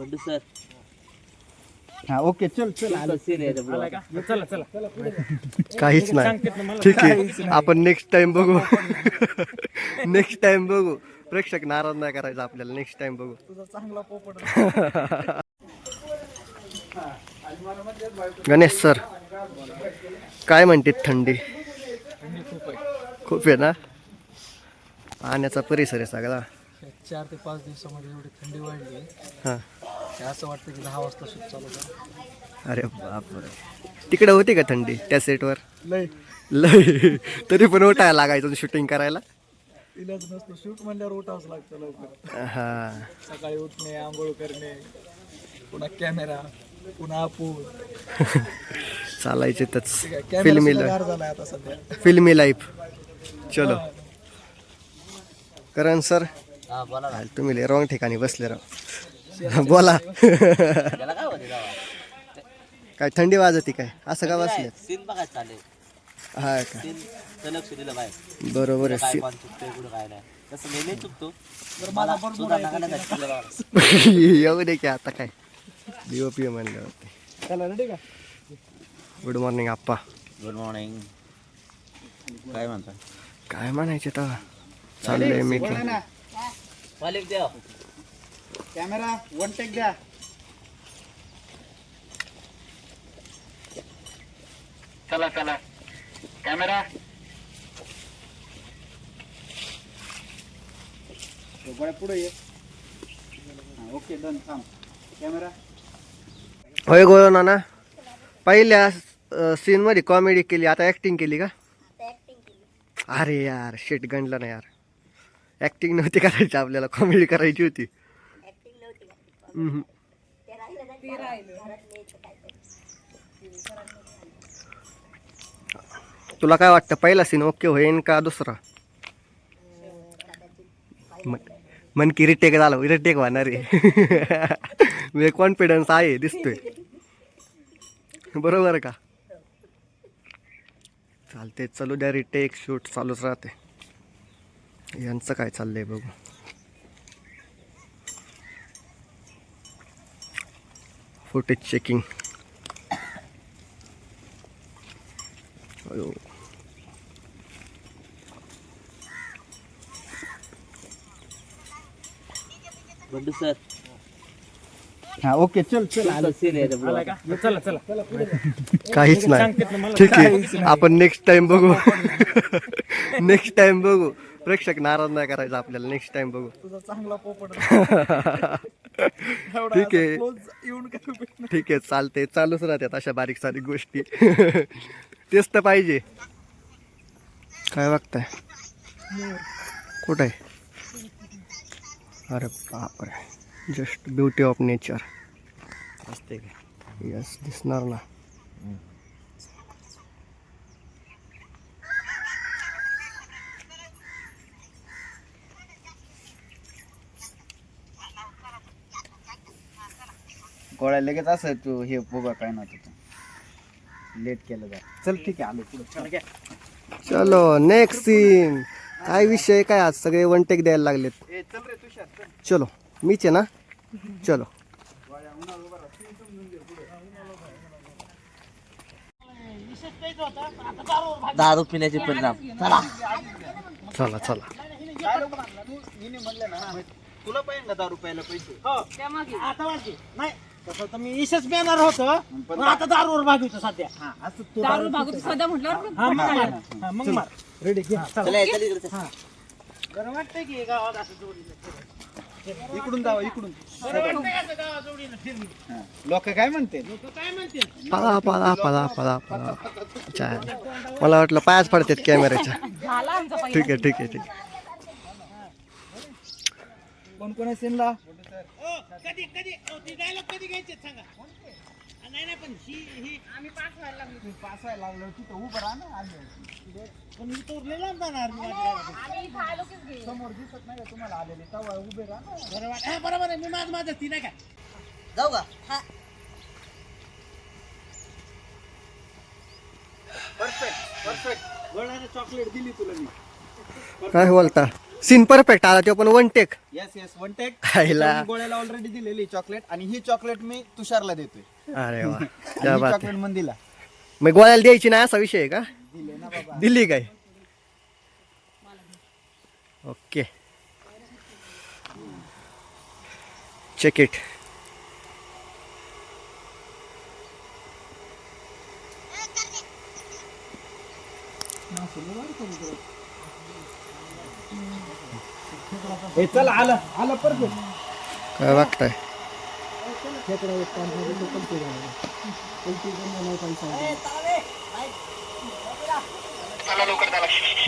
Bandu sir. हा okay चल चल आलो. चला चला. काहीच नाही. ठीक आहे. आपण नेक्स्ट टाइम बघू. नेक्स्ट टाइम बघू. प्रेक्षक नाराज नाही करायचा आपल्याला. नेक्स्ट टाइम बघू. तुझा चांगला पोपट. गणेश सर काय म्हणते थंडी? खूप आहे ना? पाण्याचा परिसर आहे सगळा. चार ते पाच दिवसामध्ये एवढी थंडी वाढली आहे. हां. की असं वाटतं की दहा वाजता शूट चालू करा अरे बापरे. तिकडे होती का थंडी त्या सेटवर लय लय तरी पण उठायला लागायचं शूटिंग करायला? इलाज नसतो. शूट म्हणल्यावर उठावंच लागतं लवकर. हा. सकाळी उठणे आंघोळ करणे पुन्हा कॅमेरा पुन्हा आपण चालायचे कॅमेरा फिल्मी आता सध्या. फिल्मी लाईफ चलो. करण सर तुम्ही लय रॉंग ठिकाणी बसले राव. बोला. काय थंडी वाजती काय? असं का बसले हा का? बरोबर आहे. येऊ दे की आता काय. डीओपी म्हणलं होते. चला रेडी का? गुड मॉर्निंग आप्पा. गुड मॉर्निंग काय म्हणता? काय म्हणायचे तर चाललंय मी मालिक देव कॅमेरा वन टेक द्या. चला चला. कॅमेरा पुढे ये. ओके डन थांब. कॅमेरा होय गोळ नाना. पहिल्या सीन मध्ये कॉमेडी केली आता ऍक्टिंग केली का? अरे यार शेट गणलं ना यार. ऍक्टिंग नव्हती करायची आपल्याला कॉमेडी करायची होती. तुला काय वाटतं पहिला सीन ओके होईन का दुसरा? मन- की रिटेक झालं रिटेक होणार आहे. म्हणजे कॉन्फिडन्स आहे दिसतोय. बरोबर का? चालते चालू द्या रिटेक शूट चालूच राहते. यांचं काय चाललंय बघू. Footage checking sir. हा ओके चल चल. आलो सीन आहे आलाय का? चला चला. काहीच नाही. ठीक आहे. आपण नेक्स्ट टाइम बघू. नेक्स्ट टाइम बघू. प्रेक्षक नाराज नाही करायचा आपल्याला. नेक्स्ट टाइम बघू. तुझा चांगला पोपट. ठीक आहे. येऊन. ठीक आहे चालते चालूच राहतात अशा बारीक सारीक गोष्टी. तेच तर पाहिजे. काय बघताय? कुठं आहे अरे बापरे. जस्ट ब्युटी ऑफ नेचर असते का यस दिसणार ना. गोळ्या लगेच असं तू हे बघा काय ना तुझं लेट केलं जा. चल ठीक आहे आलो पुढे. चलो नेक्स्ट सीन काय विषय काय आज? सगळे वन टेक द्यायला लागलेत. चल रे तुषार चल. चलो मीच आहे ना? चलो. दारू पिण्याचे परिणाम. चला. चला चला. ना तुला पाहिजे का दारू प्यायला पैसे? आता वाजते नाही. तसं तर मी इशच पेणार होतो पण आता दारूवर भागवतो सध्या. हा असं तू दारू भागवती सध्या म्हटल्यावर हा मग मार. हा, मग मार. रेडी घे. चला. या, चला इकडे चला. बरं वाटतंय की गावात असं जोडीनं इकडून जावा इकडून. बरं वाटतंय असं गावात जोडीनं फिरणं? लोक काय म्हणते? लोक काय म्हणते? पळा पळा पळा पळा पळा. चाय मला वाटलं पायाच पडतात कॅमेऱ्याच्या. झाला आमचा पहिला. ठीक आहे ठीक आहे ठीक आहे. कोण कोण आहे सीनला? कधी कधी ओ, ती डायलॉग कधी घ्यायचे सांगा. हा, नाही नाही पण ही ही. आम्ही पास व्हायला लागलो. पास व्हायला लागलो तिथं उभं राहा ना आले पण मी तो लय लांब जाणार मी माझ्या गावापासून. आम्ही इथं आलो कीच घे समोर दिसत नाही का तुम्हाला आलेले? तवा उभे राहा ना. बरं वाट- हा, बरोबर आहे मी माझ माझं ती नाही का? जाऊ का? परफेक्ट परफेक्ट गोळ्याने चॉकलेट दिली तुला मी. काय बोलता? सीन परफेक्ट आला तो पण one take yes yes one take खायला गोळ्याला ऑलरेडी दिलेली चॉकलेट आणि ही चॉकलेट मी तुषारला देतोय. अरे वा. क्या बात चॉकलेट मंदीला. मग गोळ्याला द्यायची नाही असा विषय आहे का? दिले ना बाबा. दिली काय? ओके चेक इट हे चल आलं. आलं परफेक्ट काय वागताय?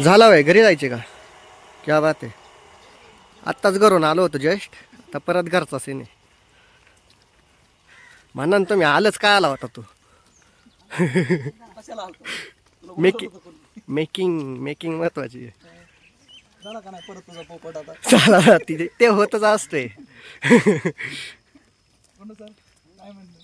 झाला वय घरी जायचे का? क्या बात आहे. आत्ताच घरून आलो होतो जस्ट. तर परत घरचा सीन आहे. म्हणा ना तुम्ही आलंच काय आला होता तू? मेकिंग मेकिंग मेकिंग महत्वाची आहे. झाला का नाही परत तुझा पोपट आता? चला तिथे ते होतच असते कोण सर काय म्हणलं?